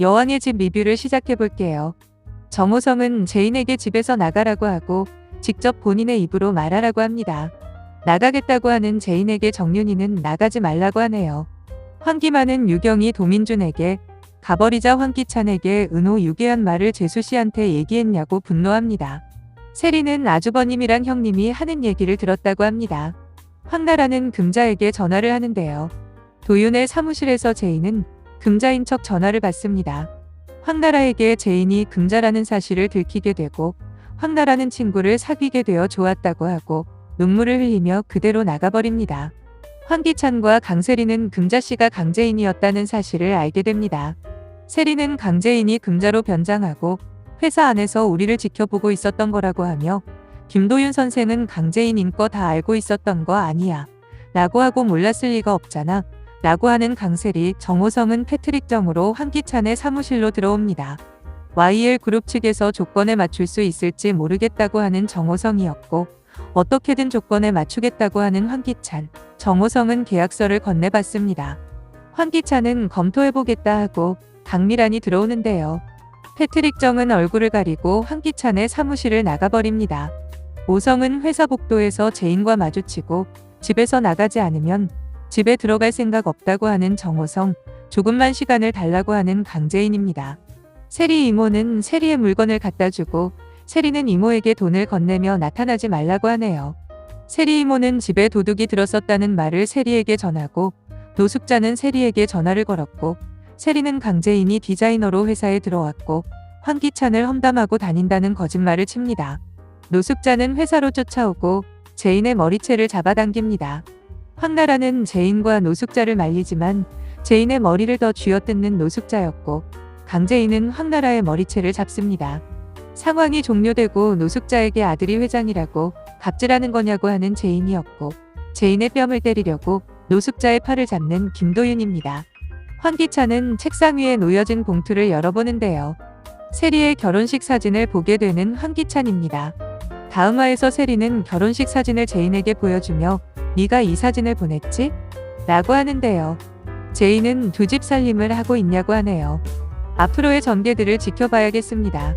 여왕의 집 리뷰를 시작해 볼게요. 정호성은 제인에게 집에서 나가라고 하고 직접 본인의 입으로 말하라고 합니다. 나가겠다고 하는 제인에게 정윤이는 나가지 말라고 하네요. 황기만은 유경이 도민준에게 가버리자 황기찬에게 은호 유괴한 말을 재수 씨한테 얘기했냐고 분노합니다. 세리는 아주버님이랑 형님이 하는 얘기를 들었다고 합니다. 황나라는 금자에게 전화를 하는데요. 도윤의 사무실에서 제인은 금자인 척 전화를 받습니다. 황나라에게 제인이 금자라는 사실을 들키게 되고 황나라는 친구를 사귀게 되어 좋았다고 하고 눈물을 흘리며 그대로 나가버립니다. 황기찬과 강세리는 금자씨가 강재인이었다는 사실을 알게 됩니다. 세리는 강재인이 금자로 변장하고 회사 안에서 우리를 지켜보고 있었던 거라고 하며 김도윤 선생은 강재인인 거 다 알고 있었던 거 아니야. 라고 하고 몰랐을 리가 없잖아. 라고 하는 강세리 정호성은 패트릭 정으로 황기찬의 사무실로 들어옵니다. YL 그룹 측에서 조건에 맞출 수 있을지 모르겠다고 하는 정호성이었고 어떻게든 조건에 맞추겠다고 하는 황기찬, 정호성은 계약서를 건네받습니다. 황기찬은 검토해보겠다 하고 강미란이 들어오는데요. 패트릭 정은 얼굴을 가리고 황기찬의 사무실을 나가버립니다. 오성은 회사 복도에서 제인과 마주치고 집에서 나가지 않으면 집에 들어갈 생각 없다고 하는 정호성, 조금만 시간을 달라고 하는 강재인입니다. 세리 이모는 세리의 물건을 갖다 주고 세리는 이모에게 돈을 건네며 나타나지 말라고 하네요. 세리 이모는 집에 도둑이 들었었다는 말을 세리에게 전하고 노숙자는 세리에게 전화를 걸었고 세리는 강재인이 디자이너로 회사에 들어왔고 황기찬을 험담하고 다닌다는 거짓말을 칩니다. 노숙자는 회사로 쫓아오고 제인의 머리채를 잡아당깁니다. 황나라는 제인과 노숙자를 말리지만 제인의 머리를 더 쥐어뜯는 노숙자였고 강재인은 황나라의 머리채를 잡습니다. 상황이 종료되고 노숙자에게 아들이 회장이라고 갑질하는 거냐고 하는 제인이었고 제인의 뺨을 때리려고 노숙자의 팔을 잡는 김도윤입니다. 황기찬은 책상 위에 놓여진 봉투를 열어보는데요. 세리의 결혼식 사진을 보게 되는 황기찬입니다. 다음 화에서 세리는 결혼식 사진을 제인에게 보여주며 네가 이 사진을 보냈지? 라고 하는데요. 제인은 두집 살림을 하고 있냐고 하네요. 앞으로의 전개들을 지켜봐야겠습니다.